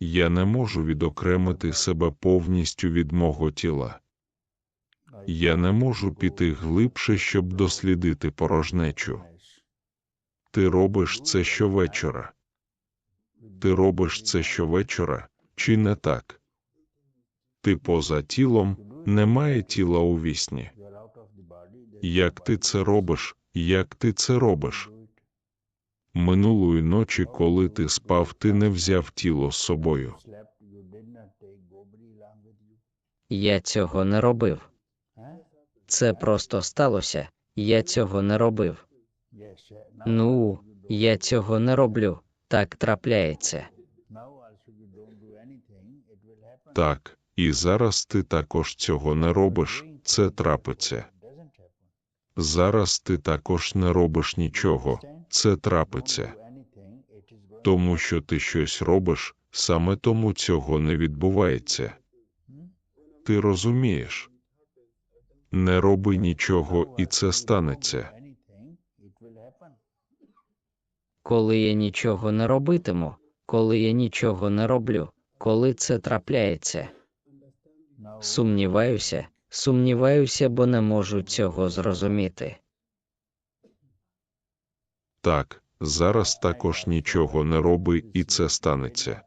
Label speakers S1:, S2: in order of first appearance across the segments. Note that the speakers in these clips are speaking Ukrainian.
S1: Я не можу відокремити себе повністю від мого тіла. Я не можу піти глибше, щоб дослідити порожнечу. Ти робиш це щовечора. Ти робиш це щовечора, чи не так? Ти поза тілом, немає тіла у вісні. Як ти це робиш? Як ти це робиш? Минулої ночі, коли ти спав, ти не взяв тіло з собою.
S2: Я цього не робив. Це просто сталося. Я цього не робив. Ну, я цього не роблю. Так трапляється.
S1: Так, і зараз ти також цього не робиш, це трапиться. Зараз ти також не робиш нічого, це трапиться. Тому що ти щось робиш, саме тому цього не відбувається. Ти розумієш? Не роби нічого, і це станеться.
S2: Коли я нічого не робитиму, коли я нічого не роблю, коли це трапляється. Сумніваюся, сумніваюся, бо не можу цього зрозуміти.
S1: Так, зараз також нічого не роби, і це станеться.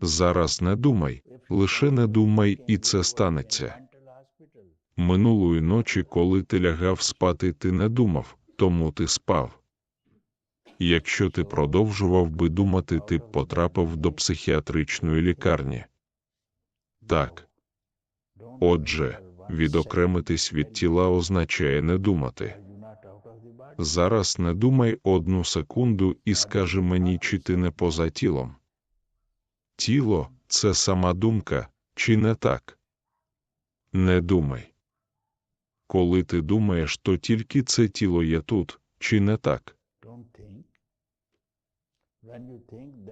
S1: Зараз не думай, лише не думай, і це станеться. Минулої ночі, коли ти лягав спати, ти не думав, тому ти спав. Якщо ти продовжував би думати, ти б потрапив до психіатричної лікарні. Так, отже, відокремитись від тіла означає не думати. Зараз не думай одну секунду і скажи мені, чи ти не поза тілом. Тіло це сама думка, чи не так? Не думай. Коли ти думаєш, то тільки це тіло є тут, чи не так?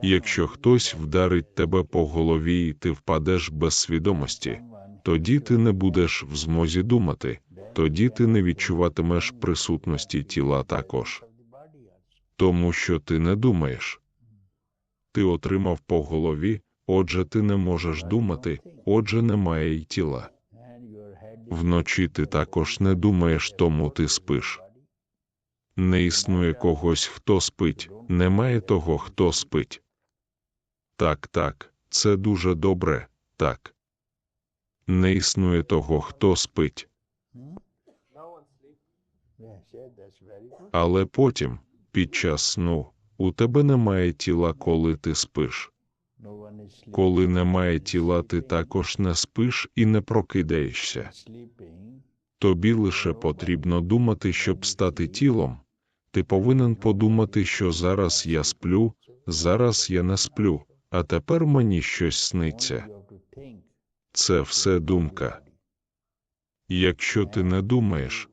S1: Якщо хтось вдарить тебе по голові і ти впадеш без свідомості, тоді ти не будеш в змозі думати, тоді ти не відчуватимеш присутності тіла також. тому що ти не думаєш. Ти отримав по голові, отже, ти не можеш думати, отже, немає й тіла. Вночі ти також не думаєш, тому ти спиш. Не існує когось, хто спить, немає того, хто спить. Так, так, це дуже добре, так. Не існує того, хто спить, але потім, під час сну, у тебе немає тіла, коли ти спиш.
S3: Sleeping.
S1: Коли немає тіла, ти також не спиш і не прокидаєшся. Тобі лише потрібно думати, щоб стати тілом. Ти повинен подумати, що зараз я сплю, зараз я не сплю, а тепер мені щось сниться. Це все думка. Якщо ти не думаєш,